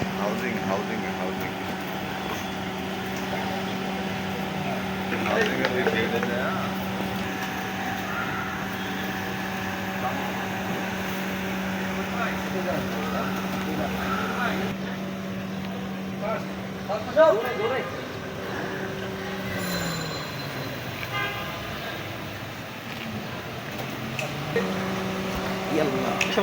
housing, housing, housing. Housing are building there. Pas, pas, pas, Okay. dure. يلا شو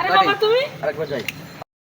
আরে বাবা তুমি আরেকবার যাই